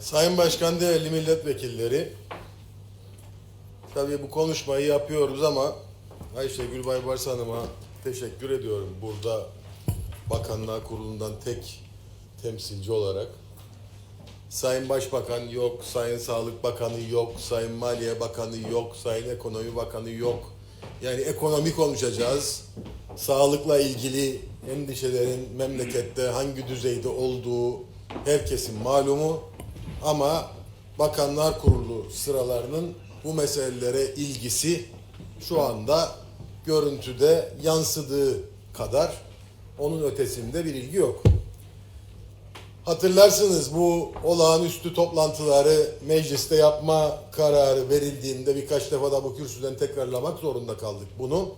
Sayın Başkan, değerli milletvekilleri, tabii bu konuşmayı yapıyoruz ama Ayşe Gülbay Bars Hanım'a teşekkür ediyorum. Burada Bakanlar Kurulu'ndan tek temsilci olarak. Sayın Başbakan yok, Sayın Sağlık Bakanı yok, Sayın Maliye Bakanı yok, Sayın Ekonomi Bakanı yok. Yani ekonomi konuşacağız. Sağlıkla ilgili endişelerin memlekette hangi düzeyde olduğu herkesin malumu. Ama Bakanlar Kurulu sıralarının bu meselelere ilgisi şu anda görüntüde yansıdığı kadar onun ötesinde bir ilgi yok. Hatırlarsınız bu olağanüstü toplantıları mecliste yapma kararı verildiğinde birkaç defa da bu kürsüden tekrarlamak zorunda kaldık bunu.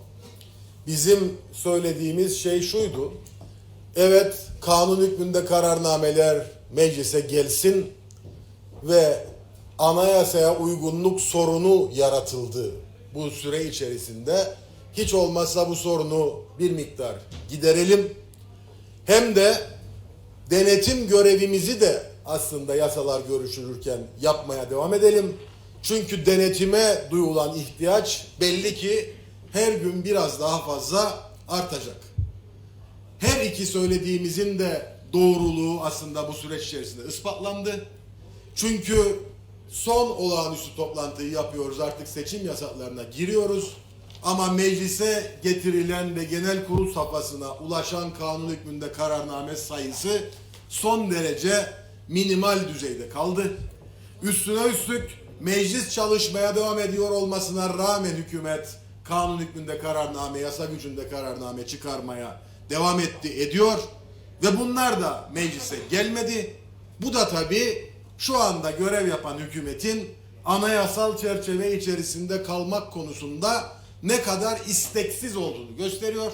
Bizim söylediğimiz şey şuydu. Evet kanun hükmünde kararnameler meclise gelsin ve anayasaya uygunluk sorunu yaratıldı bu süre içerisinde. Hiç olmazsa bu sorunu bir miktar giderelim. Hem de denetim görevimizi de aslında yasalar görüşülürken yapmaya devam edelim. Çünkü denetime duyulan ihtiyaç belli ki her gün biraz daha fazla artacak. Her iki söylediğimizin de doğruluğu aslında bu süreç içerisinde ispatlandı. Çünkü son olağanüstü toplantıyı yapıyoruz artık seçim yasaklarına giriyoruz. Ama meclise getirilen ve genel kurul safhasına ulaşan kanun hükmünde kararname sayısı son derece minimal düzeyde kaldı. Üstüne üstlük meclis çalışmaya devam ediyor olmasına rağmen hükümet kanun hükmünde kararname, yasa gücünde kararname çıkarmaya devam etti, ediyor. Ve bunlar da meclise gelmedi. Bu da tabii şu anda görev yapan hükümetin anayasal çerçeve içerisinde kalmak konusunda ne kadar isteksiz olduğunu gösteriyor.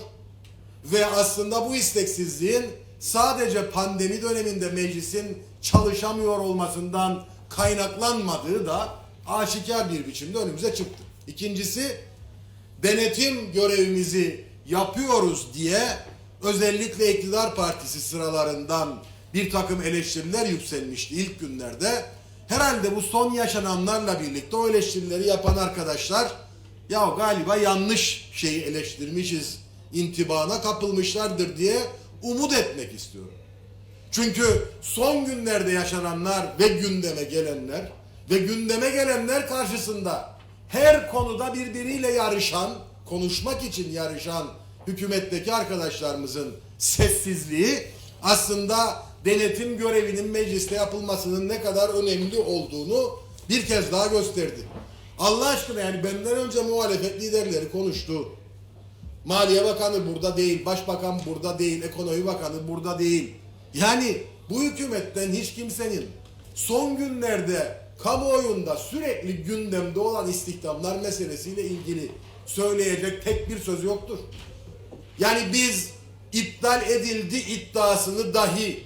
Ve aslında bu isteksizliğin sadece pandemi döneminde meclisin çalışamıyor olmasından kaynaklanmadığı da aşikar bir biçimde önümüze çıktı. İkincisi denetim görevimizi yapıyoruz diye özellikle iktidar partisi sıralarından bir takım eleştiriler yükselmişti ilk günlerde. Herhalde bu son yaşananlarla birlikte o eleştirileri yapan arkadaşlar ya galiba yanlış şeyi eleştirmişiz intibana kapılmışlardır diye umut etmek istiyorum. Çünkü son günlerde yaşananlar ve gündeme gelenler ve gündeme gelenler karşısında her konuda birbiriyle yarışan, konuşmak için yarışan hükümetteki arkadaşlarımızın sessizliği aslında denetim görevinin mecliste yapılmasının ne kadar önemli olduğunu bir kez daha gösterdi. Allah aşkına yani benden önce muhalefet liderleri konuştu. Maliye Bakanı burada değil, Başbakan burada değil, Ekonomi Bakanı burada değil. Yani bu hükümetten hiç kimsenin son günlerde kamuoyunda sürekli gündemde olan istihdamlar meselesiyle ilgili söyleyecek tek bir söz yoktur. Yani biz iptal edildi iddiasını dahi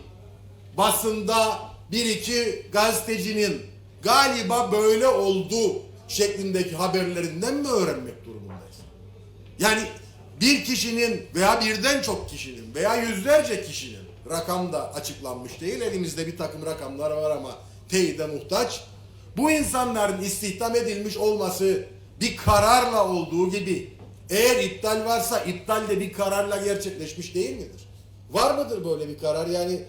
basında bir iki gazetecinin galiba böyle oldu şeklindeki haberlerinden mi öğrenmek durumundayız? Yani bir kişinin veya birden çok kişinin veya yüzlerce kişinin rakam da açıklanmış değil. Elimizde bir takım rakamlar var ama teyide muhtaç. Bu insanların istihdam edilmiş olması bir kararla olduğu gibi eğer iptal varsa iptal de bir kararla gerçekleşmiş değil midir? Var mıdır böyle bir karar? Yani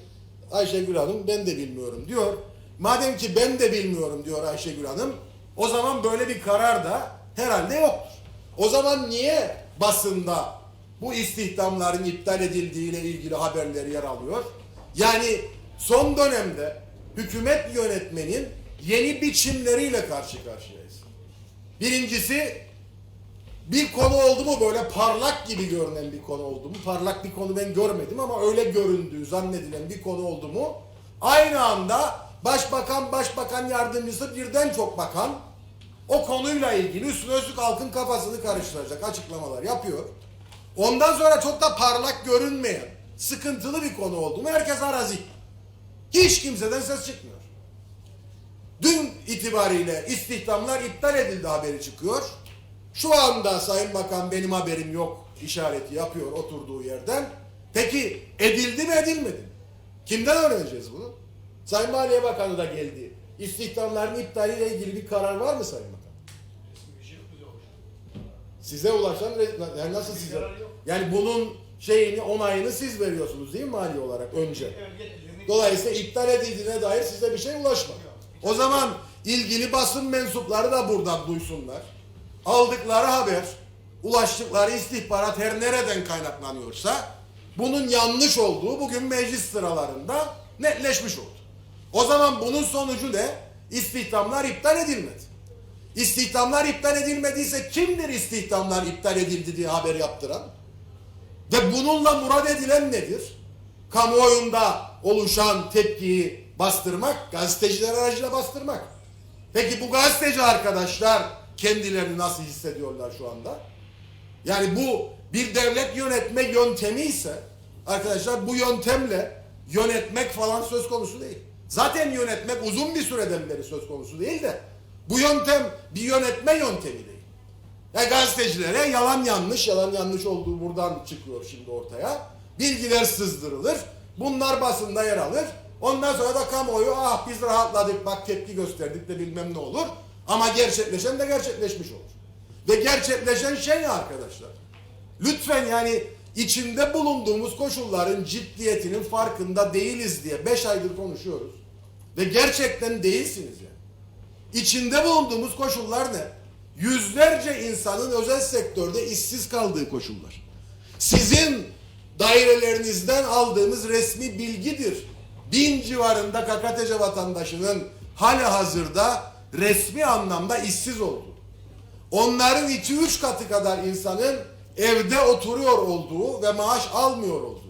Ayşegül Hanım ben de bilmiyorum diyor. Madem ki ben de bilmiyorum diyor Ayşegül Hanım o zaman böyle bir karar da herhalde yoktur. O zaman niye basında bu istihdamların iptal edildiğiyle ilgili haberler yer alıyor? Yani son dönemde hükümet yönetmenin yeni biçimleriyle karşı karşıyayız. Birincisi bir konu oldu mu böyle parlak gibi görünen bir konu oldu mu? Parlak bir konu ben görmedim ama öyle göründüğü zannedilen bir konu oldu mu? Aynı anda başbakan, başbakan yardımcısı birden çok bakan o konuyla ilgili üstüne üstlük halkın kafasını karıştıracak açıklamalar yapıyor. Ondan sonra çok da parlak görünmeyen, sıkıntılı bir konu oldu mu herkes arazi. Hiç kimseden ses çıkmıyor. Dün itibariyle istihdamlar iptal edildi haberi çıkıyor. Şu anda Sayın Bakan benim haberim yok işareti yapıyor oturduğu yerden. Peki edildi mi edilmedi mi? Kimden öğreneceğiz bunu? Sayın Maliye Bakanı da geldi. İstihdamların iptaliyle ilgili bir karar var mı Sayın Bakan? Size ulaşan yani nasıl size? Yani bunun şeyini onayını siz veriyorsunuz değil mi mali olarak önce? Dolayısıyla iptal edildiğine dair size bir şey ulaşmadı. O zaman ilgili basın mensupları da buradan duysunlar. Aldıkları haber, ulaştıkları istihbarat her nereden kaynaklanıyorsa bunun yanlış olduğu bugün meclis sıralarında netleşmiş oldu. O zaman bunun sonucu ne? İstihdamlar iptal edilmedi. İstihdamlar iptal edilmediyse kimdir istihdamlar iptal edildi diye haber yaptıran? Ve bununla murad edilen nedir? Kamuoyunda oluşan tepkiyi bastırmak, gazeteciler aracıyla bastırmak. Peki bu gazeteci arkadaşlar kendilerini nasıl hissediyorlar şu anda? Yani bu bir devlet yönetme yöntemi ise arkadaşlar bu yöntemle yönetmek falan söz konusu değil. Zaten yönetmek uzun bir süreden beri söz konusu değil de bu yöntem bir yönetme yöntemi değil. Ya gazetecilere yalan yanlış, yalan yanlış olduğu buradan çıkıyor şimdi ortaya. Bilgiler sızdırılır. Bunlar basında yer alır. Ondan sonra da kamuoyu ah biz rahatladık bak tepki gösterdik de bilmem ne olur. Ama gerçekleşen de gerçekleşmiş olur. Ve gerçekleşen şey arkadaşlar? Lütfen yani içinde bulunduğumuz koşulların ciddiyetinin farkında değiliz diye 5 aydır konuşuyoruz. Ve gerçekten değilsiniz yani. İçinde bulunduğumuz koşullar ne? Yüzlerce insanın özel sektörde işsiz kaldığı koşullar. Sizin dairelerinizden aldığımız resmi bilgidir. Bin civarında KKTC vatandaşının hali hazırda resmi anlamda işsiz olduğu. Onların 2-3 katı kadar insanın evde oturuyor olduğu ve maaş almıyor olduğu.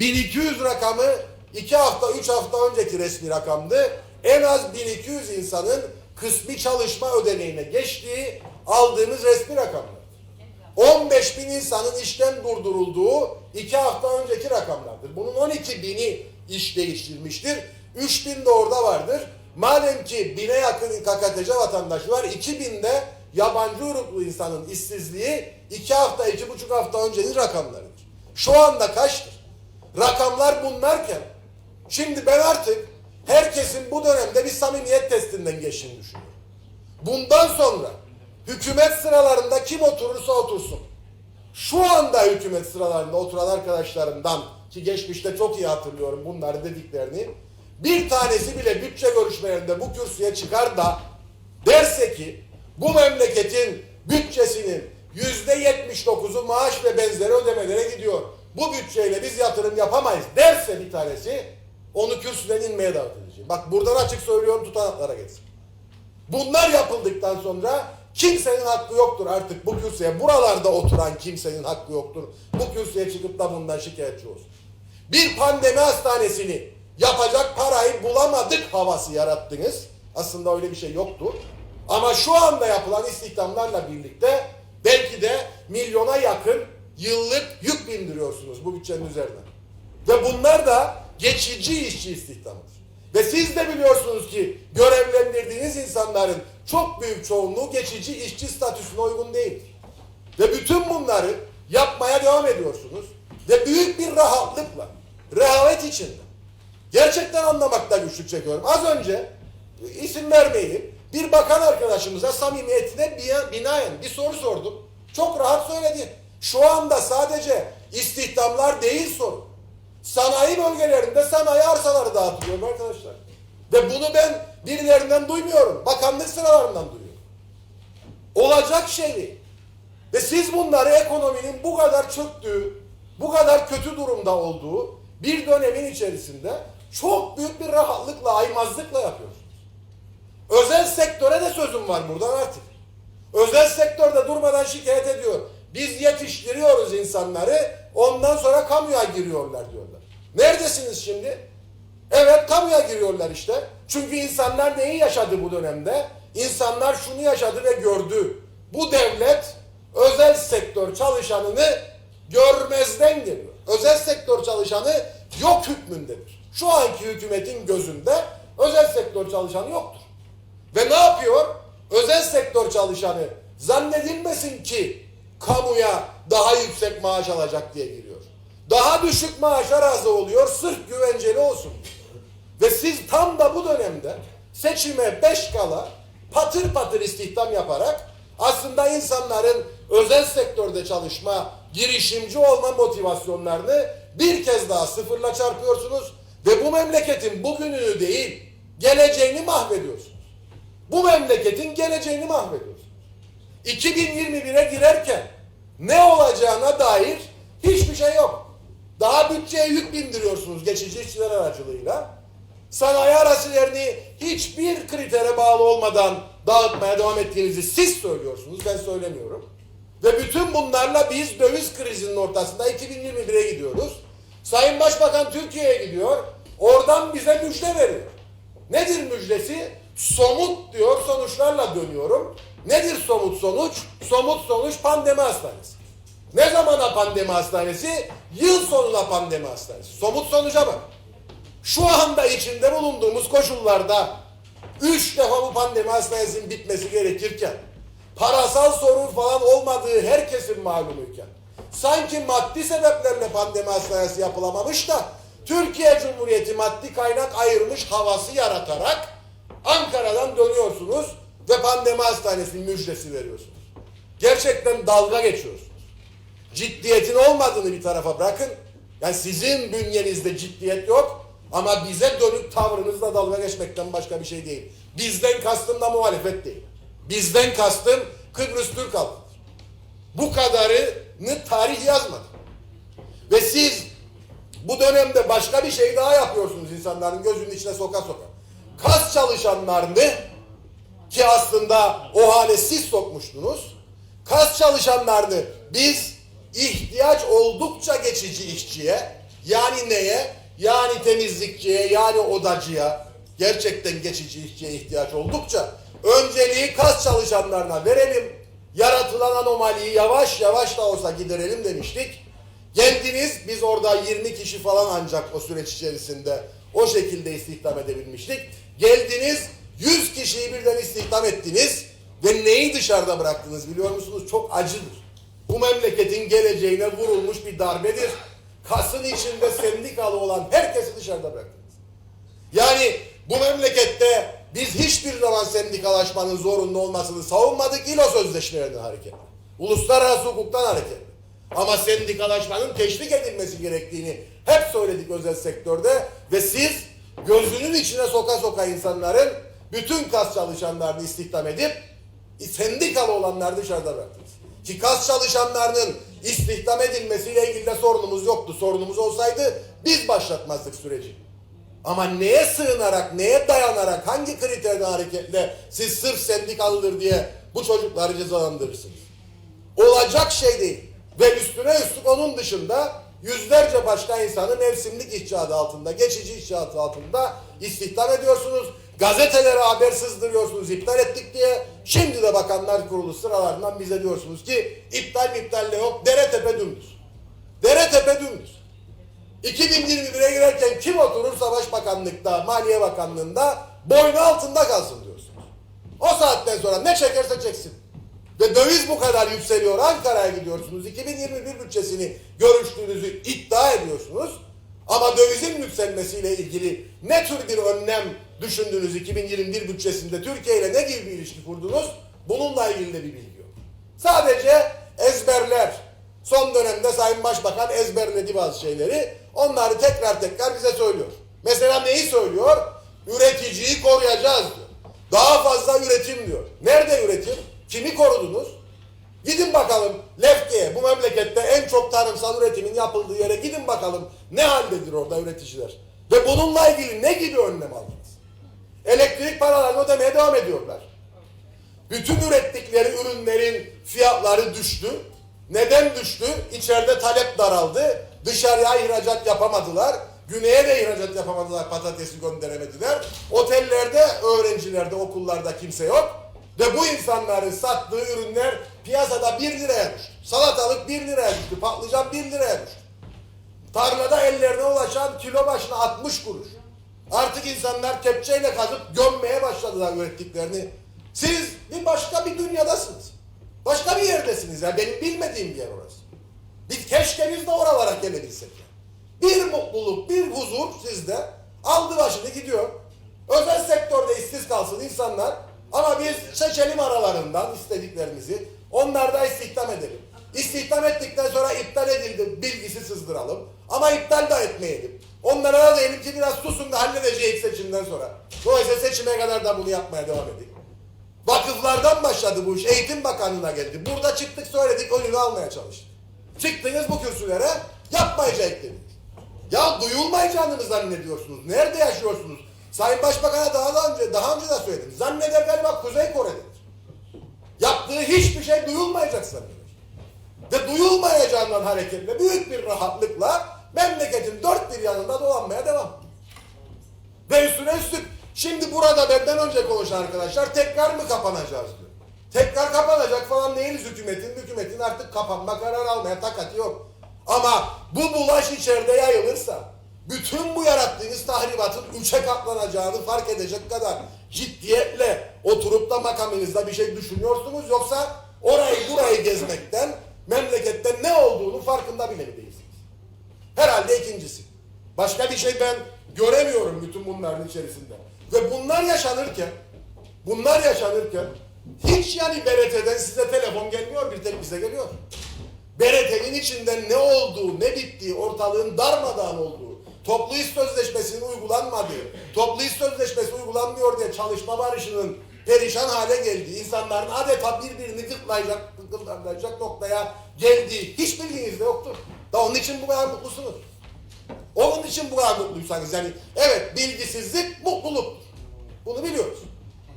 1200 rakamı 2 hafta 3 hafta önceki resmi rakamdı. En az 1200 insanın kısmi çalışma ödeneğine geçtiği aldığımız resmi rakamlar. 15 bin insanın işten durdurulduğu 2 hafta önceki rakamlardır. Bunun 12 bini iş değiştirmiştir. 3 bin de orada vardır. Madem ki bine yakın KKTC vatandaşı var, 2 binde yabancı uyruklu insanın işsizliği 2 hafta, 2,5 hafta öncenin rakamlarıdır. Şu anda kaçtır? Rakamlar bunlarken şimdi ben artık herkesin bu dönemde bir samimiyet testinden geçtiğini düşünüyorum. Bundan sonra hükümet sıralarında kim oturursa otursun. Şu anda hükümet sıralarında oturan arkadaşlarımdan ki geçmişte çok iyi hatırlıyorum bunları dediklerini bir tanesi bile bütçe görüşmelerinde bu kürsüye çıkar da derse ki bu memleketin bütçesinin yüzde yetmiş dokuzu maaş ve benzeri ödemelere gidiyor. Bu bütçeyle biz yatırım yapamayız derse bir tanesi onu kürsüden inmeye davet edeceğim. Bak buradan açık söylüyorum tutanaklara geçsin. Bunlar yapıldıktan sonra kimsenin hakkı yoktur artık bu kürsüye. Buralarda oturan kimsenin hakkı yoktur. Bu kürsüye çıkıp da bundan şikayetçi olsun. Bir pandemi hastanesini yapacak parayı bulamadık havası yarattınız. Aslında öyle bir şey yoktu. Ama şu anda yapılan istihdamlarla birlikte belki de milyona yakın yıllık yük bindiriyorsunuz bu bütçenin üzerine. Ve bunlar da geçici işçi istihdamıdır. Ve siz de biliyorsunuz ki görevlendirdiğiniz insanların çok büyük çoğunluğu geçici işçi statüsüne uygun değildir. Ve bütün bunları yapmaya devam ediyorsunuz. Ve büyük bir rahatlıkla, rehavet içinde. Gerçekten anlamakta güçlük çekiyorum. Az önce isim vermeyeyim. Bir bakan arkadaşımıza samimiyetine binaen bir soru sordum. Çok rahat söyledi. Şu anda sadece istihdamlar değil sorun. Sanayi bölgelerinde sanayi arsaları dağıtılıyor arkadaşlar. Ve bunu ben birilerinden duymuyorum. Bakanlık sıralarından duyuyorum. Olacak şey değil. Ve siz bunları ekonominin bu kadar çöktüğü, bu kadar kötü durumda olduğu bir dönemin içerisinde çok büyük bir rahatlıkla, aymazlıkla yapıyorsunuz. Özel sektöre de sözüm var buradan artık. Özel sektörde durmadan şikayet ediyor. Biz yetiştiriyoruz insanları, ondan sonra kamuya giriyorlar diyorlar. Neredesiniz şimdi? Evet kamuya giriyorlar işte. Çünkü insanlar neyi yaşadı bu dönemde? İnsanlar şunu yaşadı ve gördü. Bu devlet özel sektör çalışanını görmezden geliyor. Özel sektör çalışanı yok hükmündedir. Şu anki hükümetin gözünde özel sektör çalışanı yoktur. Ve ne yapıyor? Özel sektör çalışanı zannedilmesin ki kamuya daha yüksek maaş alacak diye giriyor. daha düşük maaşa razı oluyor sırf güvenceli olsun. Ve siz tam da bu dönemde seçime beş kala patır patır istihdam yaparak aslında insanların özel sektörde çalışma, girişimci olma motivasyonlarını bir kez daha sıfırla çarpıyorsunuz ve bu memleketin bugününü değil, geleceğini mahvediyorsunuz. Bu memleketin geleceğini mahvediyorsunuz. 2021'e girerken ne olacağına dair hiçbir şey yok. Daha bütçeye yük bindiriyorsunuz geçici işçiler aracılığıyla. Sanayi arazilerini hiçbir kritere bağlı olmadan dağıtmaya devam ettiğinizi siz söylüyorsunuz. Ben söylemiyorum. Ve bütün bunlarla biz döviz krizinin ortasında 2021'e gidiyoruz. Sayın Başbakan Türkiye'ye gidiyor. Oradan bize müjde veriyor. Nedir müjdesi? Somut diyor sonuçlarla dönüyorum. Nedir somut sonuç? Somut sonuç pandemi hastanesi. Ne zamana pandemi hastanesi? Yıl sonuna pandemi hastanesi. Somut sonuca bak. Şu anda içinde bulunduğumuz koşullarda üç defa bu pandemi hastanesinin bitmesi gerekirken parasal sorun falan olmadığı herkesin malumuyken sanki maddi sebeplerle pandemi hastanesi yapılamamış da Türkiye Cumhuriyeti maddi kaynak ayırmış havası yaratarak Ankara'dan dönüyorsunuz ve pandemi hastanesinin müjdesi veriyorsunuz. Gerçekten dalga geçiyorsunuz. Ciddiyetin olmadığını bir tarafa bırakın. Yani sizin bünyenizde ciddiyet yok ama bize dönük tavrınızla dalga geçmekten başka bir şey değil. Bizden kastım da muhalefet değil. Bizden kastım Kıbrıs Türk halkıdır. Bu kadarını tarih yazmadı. Ve siz bu dönemde başka bir şey daha yapıyorsunuz insanların gözünün içine soka soka. Kas çalışanlarını ki aslında o hale siz sokmuştunuz. Kas çalışanlarını biz ihtiyaç oldukça geçici işçiye yani neye? Yani temizlikçiye yani odacıya gerçekten geçici işçiye ihtiyaç oldukça önceliği kas çalışanlarına verelim. Yaratılan anomaliyi yavaş yavaş da olsa giderelim demiştik. Geldiniz biz orada 20 kişi falan ancak o süreç içerisinde o şekilde istihdam edebilmiştik. Geldiniz 100 kişiyi birden istihdam ettiniz ve neyi dışarıda bıraktınız biliyor musunuz? Çok acıdır. Bu memleketin geleceğine vurulmuş bir darbedir. Kasın içinde sendikalı olan herkesi dışarıda bıraktınız. Yani bu memlekette biz hiçbir zaman sendikalaşmanın zorunlu olmasını savunmadık İLO sözleşmelerinin hareketle. Uluslararası hukuktan hareketle. Ama sendikalaşmanın teşvik edilmesi gerektiğini hep söyledik özel sektörde ve siz gözünün içine soka soka insanların bütün kas çalışanlarını istihdam edip sendikalı olanları dışarıda bıraktınız. Ki kas çalışanlarının istihdam edilmesiyle ilgili de sorunumuz yoktu. Sorunumuz olsaydı biz başlatmazdık süreci. Ama neye sığınarak, neye dayanarak, hangi kriterden hareketle siz sırf sendikalıdır diye bu çocukları cezalandırırsınız? Olacak şey değil. Ve üstüne üstlük onun dışında yüzlerce başka insanı mevsimlik işçi altında, geçici işçi altında istihdam ediyorsunuz. Gazetelere haber sızdırıyorsunuz iptal ettik diye. Şimdi de Bakanlar Kurulu sıralarından bize diyorsunuz ki iptal iptal yok. Dere tepe dümdüz. Dere tepe dümdüz. 2021'e girerken kim oturursa Başbakanlıkta, Maliye Bakanlığı'nda boynu altında kalsın diyorsunuz. O saatten sonra ne çekerse çeksin. Ve döviz bu kadar yükseliyor. Ankara'ya gidiyorsunuz. 2021 bütçesini görüştüğünüzü iddia ediyorsunuz. Ama dövizin yükselmesiyle ilgili ne tür bir önlem düşündünüz 2021 bütçesinde Türkiye ile ne gibi bir ilişki kurdunuz? Bununla ilgili de bir bilgi yok. Sadece ezberler. Son dönemde Sayın Başbakan ezberledi bazı şeyleri. Onları tekrar tekrar bize söylüyor. Mesela neyi söylüyor? Üreticiyi koruyacağız diyor. Daha fazla üretim diyor. Nerede üretim? Kimi korudunuz? Gidin bakalım Lefke'ye, bu memlekette en çok tarımsal üretimin yapıldığı yere gidin bakalım ne haldedir orada üreticiler. Ve bununla ilgili ne gibi önlem aldınız? Elektrik paralarını ödemeye devam ediyorlar. Bütün ürettikleri ürünlerin fiyatları düştü. Neden düştü? İçeride talep daraldı. Dışarıya ihracat yapamadılar. Güney'e de ihracat yapamadılar. Patatesi gönderemediler. Otellerde, öğrencilerde, okullarda kimse yok. Ve bu insanların sattığı ürünler piyasada 1 liraya düştü. Salatalık 1 liraya düştü. Patlıcan 1 liraya düştü. Tarlada ellerine ulaşan kilo başına 60 kuruş. Artık insanlar kepçeyle kazıp gömmeye başladılar ürettiklerini. Siz bir başka bir dünyadasınız. Başka bir yerdesiniz. Yani benim bilmediğim bir yer orası. Biz keşke biz de oralara gelebilsek. yani. Bir mutluluk, bir huzur sizde aldı başını gidiyor. Özel sektörde işsiz kalsın insanlar ama biz seçelim aralarından istediklerimizi. Onları da istihdam edelim. İstihdam ettikten sonra iptal edildi bilgisi sızdıralım. Ama iptal da etmeyelim. Onlara da diyelim ki biraz susun da halledeceğiz seçimden sonra. Dolayısıyla seçime kadar da bunu yapmaya devam edelim. Vakıflardan başladı bu iş. Eğitim Bakanlığı'na geldi. Burada çıktık söyledik önünü almaya çalıştık. Çıktınız bu kürsülere yapmayacak dediniz. Ya duyulmayacağını zannediyorsunuz? Nerede yaşıyorsunuz? Sayın Başbakan'a daha, da önce daha önce de söyledim. Zanneder galiba Kuzey Kore'dedir. Yaptığı hiçbir şey duyulmayacak zannediyor. Ve duyulmayacağından hareketle büyük bir rahatlıkla memleketin dört bir yanında dolanmaya devam. Ve üstüne üstlük şimdi burada benden önce konuşan arkadaşlar tekrar mı kapanacağız diyor. Tekrar kapanacak falan değiliz hükümetin. Hükümetin artık kapanma kararı almaya takati yok. Ama bu bulaş içeride yayılırsa bütün bu yarattığınız tahribatın üçe katlanacağını fark edecek kadar ciddiyetle oturup da makamınızda bir şey düşünüyorsunuz yoksa orayı burayı gezmekten memlekette ne olduğunu farkında bile değilsiniz. Herhalde ikincisi. Başka bir şey ben göremiyorum bütün bunların içerisinde. Ve bunlar yaşanırken, bunlar yaşanırken hiç yani BRT'den size telefon gelmiyor, bir tek bize geliyor. BRT'nin içinden ne olduğu, ne bittiği, ortalığın darmadağın olduğu, toplu iş sözleşmesinin uygulanmadığı, toplu iş sözleşmesi uygulanmıyor diye çalışma barışının perişan hale geldiği, insanların adeta birbirini gırtlayacak, gırtlayacak noktaya geldiği hiç bilginizde yoktur. Da onun için bu kadar mutlusunuz. Onun için bu kadar mutluysanız yani evet bilgisizlik mutluluktur. Bunu biliyoruz.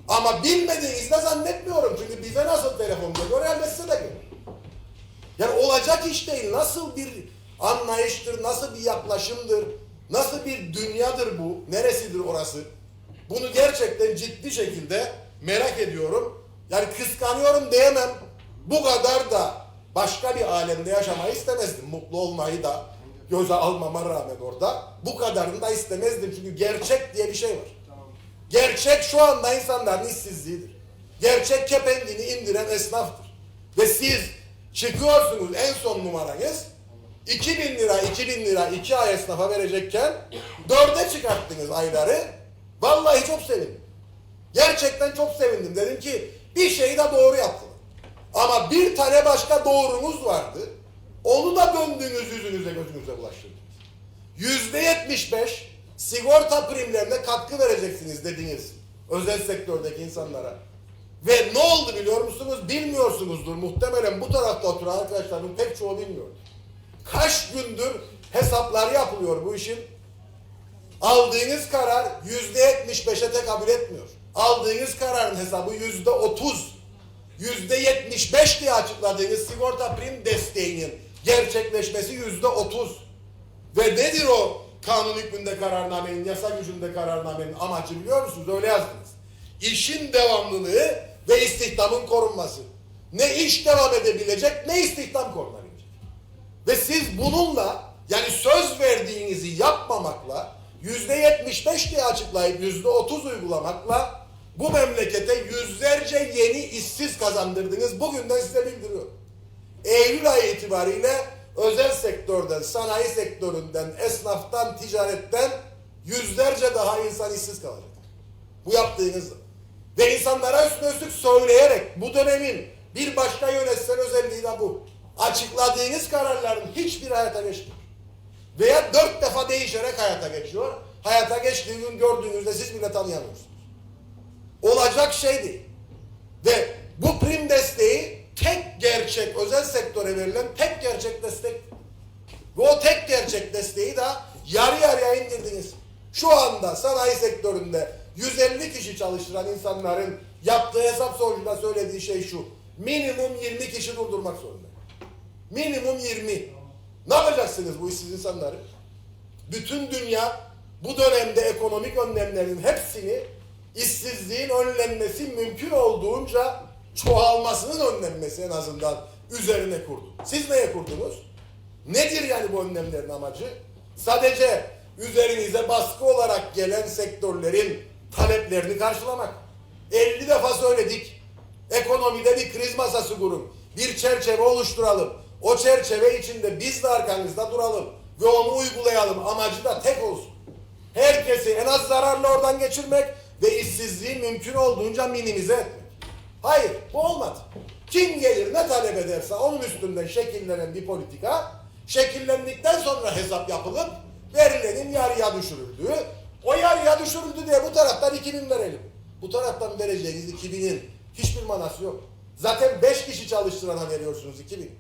Ama bilmediğinizde zannetmiyorum. Çünkü bize nasıl telefon geliyor herhalde size de geliyor. Yani olacak iş değil. Nasıl bir anlayıştır, nasıl bir yaklaşımdır, nasıl bir dünyadır bu, neresidir orası? Bunu gerçekten ciddi şekilde merak ediyorum. Yani kıskanıyorum diyemem. Bu kadar da başka bir alemde yaşamayı istemezdim. Mutlu olmayı da göze almama rağmen orada. Bu kadarını da istemezdim. Çünkü gerçek diye bir şey var. Gerçek şu anda insanların işsizliğidir. Gerçek kepengini indiren esnaftır. Ve siz çıkıyorsunuz en son numaranız 2000 lira 2000 lira 2 ay esnafa verecekken 4'e çıkarttınız ayları. Vallahi çok sevindim. Gerçekten çok sevindim. Dedim ki bir şeyi de doğru yaptılar. Ama bir tane başka doğrunuz vardı. Onu da döndüğünüz yüzünüze gözünüze bulaştırdınız. Yüzde yetmiş beş sigorta primlerine katkı vereceksiniz dediniz özel sektördeki insanlara. Ve ne oldu biliyor musunuz? Bilmiyorsunuzdur. Muhtemelen bu tarafta oturan arkadaşlarımın pek çoğu bilmiyor. Kaç gündür hesaplar yapılıyor bu işin. Aldığınız karar yüzde yetmiş beşe tekabül etmiyor. Aldığınız kararın hesabı yüzde otuz, yüzde yetmiş beş diye açıkladığınız sigorta prim desteğinin gerçekleşmesi yüzde otuz. Ve nedir o kanun hükmünde kararnamenin, yasa gücünde kararnamenin amacı biliyor musunuz? Öyle yazdınız. İşin devamlılığı ve istihdamın korunması. Ne iş devam edebilecek ne istihdam korunabilecek. Ve siz bununla yani söz verdiğinizi yapmamakla yüzde yetmiş beş diye açıklayıp yüzde otuz uygulamakla bu memlekete yüzlerce yeni işsiz kazandırdınız. Bugünden size bildiriyorum. Eylül ayı itibariyle özel sektörden, sanayi sektöründen, esnaftan, ticaretten yüzlerce daha insan işsiz kalacak. Bu yaptığınız ve insanlara üstüne üstlük söyleyerek bu dönemin bir başka yönetsel özelliği de bu. Açıkladığınız kararların hiçbir hayata geçmiyor. Veya dört defa değişerek hayata geçiyor. Hayata geçtiği gün gördüğünüzde siz bile tanıyamıyorsunuz. Olacak şey değil. Ve bu prim desteği tek gerçek özel sektöre verilen tek gerçek destek. Ve o tek gerçek desteği de yarı yarıya indirdiniz. Şu anda sanayi sektöründe 150 kişi çalıştıran insanların yaptığı hesap sonucunda söylediği şey şu. Minimum 20 kişi durdurmak zorunda. Minimum 20. Ne yapacaksınız bu işsiz insanları? Bütün dünya bu dönemde ekonomik önlemlerin hepsini işsizliğin önlenmesi mümkün olduğunca çoğalmasının önlenmesi en azından üzerine kurdu. Siz neye kurdunuz? Nedir yani bu önlemlerin amacı? Sadece üzerinize baskı olarak gelen sektörlerin taleplerini karşılamak. 50 defa söyledik. Ekonomide bir kriz masası kurun. Bir çerçeve oluşturalım. O çerçeve içinde biz de arkanızda duralım ve onu uygulayalım. Amacı da tek olsun. Herkesi en az zararla oradan geçirmek ve işsizliği mümkün olduğunca minimize etmek. Hayır, bu olmadı. Kim gelir ne talep ederse onun üstünden şekillenen bir politika, şekillendikten sonra hesap yapılıp verilenin yarıya düşürüldüğü, o yarıya düşürüldü diye bu taraftan 2000 verelim. Bu taraftan vereceğiniz 2000'in hiçbir manası yok. Zaten 5 kişi çalıştırana veriyorsunuz 2000.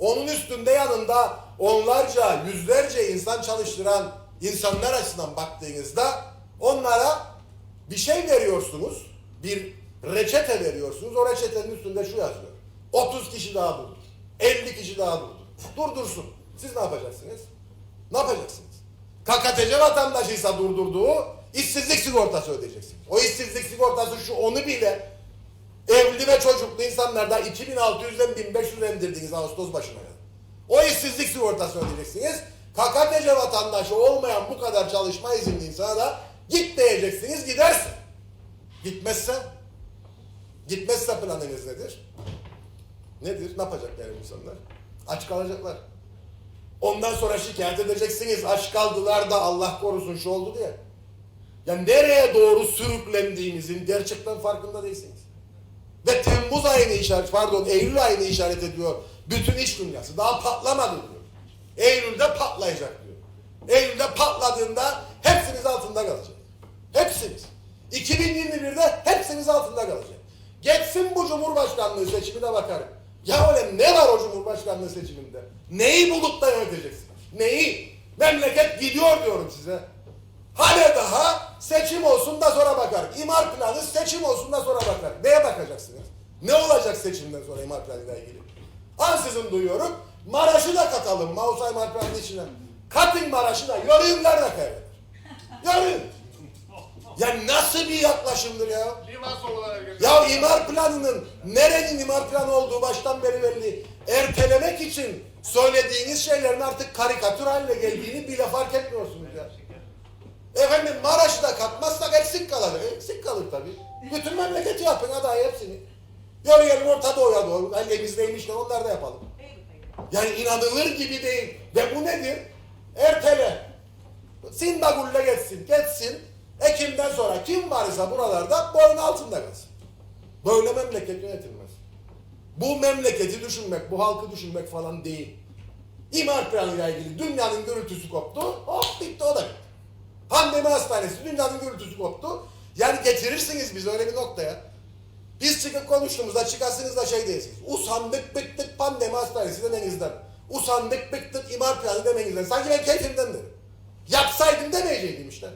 Onun üstünde yanında onlarca, yüzlerce insan çalıştıran insanlar açısından baktığınızda onlara bir şey veriyorsunuz, bir reçete veriyorsunuz. O reçetenin üstünde şu yazıyor. 30 kişi daha durdur. 50 kişi daha durdur. Durdursun. Siz ne yapacaksınız? Ne yapacaksınız? KKTC vatandaşıysa durdurduğu işsizlik sigortası ödeyeceksiniz. O işsizlik sigortası şu onu bile evli ve çocuklu insanlarda 2600'den 1500 indirdiniz Ağustos başına kadar. O işsizlik sigortasını ödeyeceksiniz. KKTC vatandaşı olmayan bu kadar çalışma izinli insana da git diyeceksiniz gidersin. Gitmezse gitmezse planınız nedir? Nedir? Ne yapacaklar bu insanlar? Aç kalacaklar. Ondan sonra şikayet edeceksiniz. Aç kaldılar da Allah korusun şu oldu diye. Ya nereye doğru sürüklendiğimizin gerçekten farkında değilsiniz. Ve Temmuz ayını işaret, pardon Eylül ayını işaret ediyor. Bütün iş dünyası. Daha patlamadı diyor. Eylül'de patlayacak diyor. Eylül'de patladığında hepsiniz altında kalacak. Hepsiniz. 2021'de hepsiniz altında kalacak. Geçsin bu Cumhurbaşkanlığı seçimine bakarım. Ya öyle ne var o Cumhurbaşkanlığı seçiminde? Neyi bulup da yöneteceksiniz? Neyi? Memleket gidiyor diyorum size. Hala daha seçim olsun da sonra bakar. İmar planı seçim olsun da sonra bakar. Neye bakacaksınız? Ne olacak seçimden sonra imar planıyla ilgili? Ansızın duyuyorum. Maraş'ı da katalım. Mausa imar planının içine. Katın Maraş'ı da. Yörüğümler de kaybeder. Yörüğüm. Ya nasıl bir yaklaşımdır ya? Ya imar planının nerenin imar planı olduğu baştan beri belli. Ertelemek için söylediğiniz şeylerin artık karikatür haline geldiğini bile fark etmiyorsunuz ya. Efendim Maraş'ı da katmazsak eksik kalır. Eksik kalır tabii. Bütün memleketi yapın aday hepsini. Yarın Orta Doğu'ya doğru. Elimizdeymişken onlar da yapalım. Yani inanılır gibi değil. Ve bu nedir? Ertele. Sindagulle geçsin. Geçsin. Ekim'den sonra kim varsa buralarda boyun altında kalsın. Böyle memleket yönetilmez. Bu memleketi düşünmek, bu halkı düşünmek falan değil. İmar planıyla ilgili dünyanın gürültüsü koptu. Hop bitti o da bitti. Pandemi hastanesi dünyanın gürültüsü koptu. Yani getirirsiniz biz öyle bir noktaya. Biz çıkıp konuştuğumuzda çıkarsınız da şey değilsiniz. Usandık bıktık pandemi hastanesi demenizden. Usandık bıktık imar planı demenizden. Sanki ben keyfimden derim. Yapsaydım demeyecektim işte.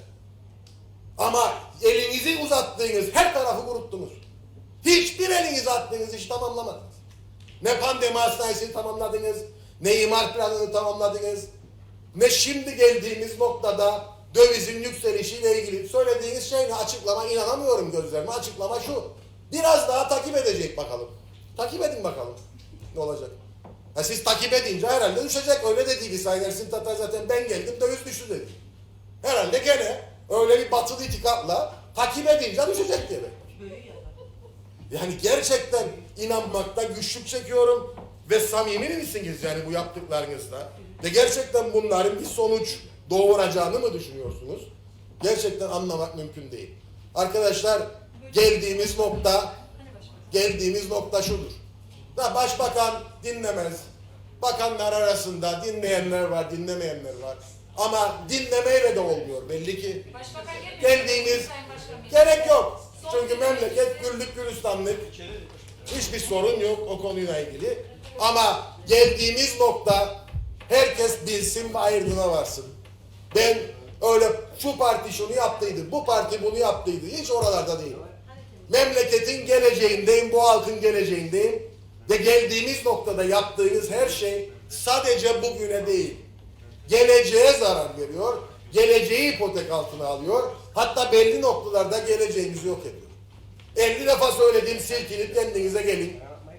Ama elinizi uzattığınız her tarafı kuruttunuz. Hiçbir elinizi attığınız işi tamamlamadınız. Ne pandemi hastanesini tamamladınız, ne imar planını tamamladınız, ne şimdi geldiğimiz noktada dövizin yükselişiyle ilgili söylediğiniz şeyle açıklama inanamıyorum gözlerime. Açıklama şu. Biraz daha takip edecek bakalım. Takip edin bakalım. Ne olacak? Ha siz takip edince herhalde düşecek. Öyle dediydi Sayın Ersin Tatar zaten ben geldim döviz düştü dedi. Herhalde gene öyle bir batılı itikatla takip edince düşecek bekler. Yani gerçekten inanmakta güçlük çekiyorum ve samimi misiniz yani bu yaptıklarınızda? Ve gerçekten bunların bir sonuç doğuracağını mı düşünüyorsunuz? Gerçekten anlamak mümkün değil. Arkadaşlar geldiğimiz nokta geldiğimiz nokta şudur. Da başbakan dinlemez. Bakanlar arasında dinleyenler var, dinlemeyenler var. Ama dinlemeyle de olmuyor belli ki. Başkanım. gerek yok. Çünkü memleket güllük gülistanlık. Hiçbir sorun yok o konuyla ilgili. Ama geldiğimiz nokta herkes bilsin ve ayırdına varsın. Ben öyle şu parti şunu yaptıydı, bu parti bunu yaptıydı. Hiç oralarda değilim. Memleketin geleceğindeyim, bu halkın geleceğindeyim. Ve geldiğimiz noktada yaptığınız her şey sadece bugüne değil, geleceğe zarar veriyor, geleceği ipotek altına alıyor, hatta belli noktalarda geleceğimizi yok ediyor. 50 defa söylediğim silkinip kendinize gelin.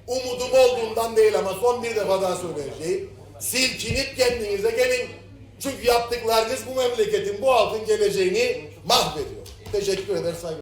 Umudum olduğundan değil ama son bir defa daha söyleyeceğim. Silkinip kendinize gelin. Çünkü yaptıklarınız bu memleketin, bu halkın geleceğini mahvediyor. Teşekkür eder saygılar.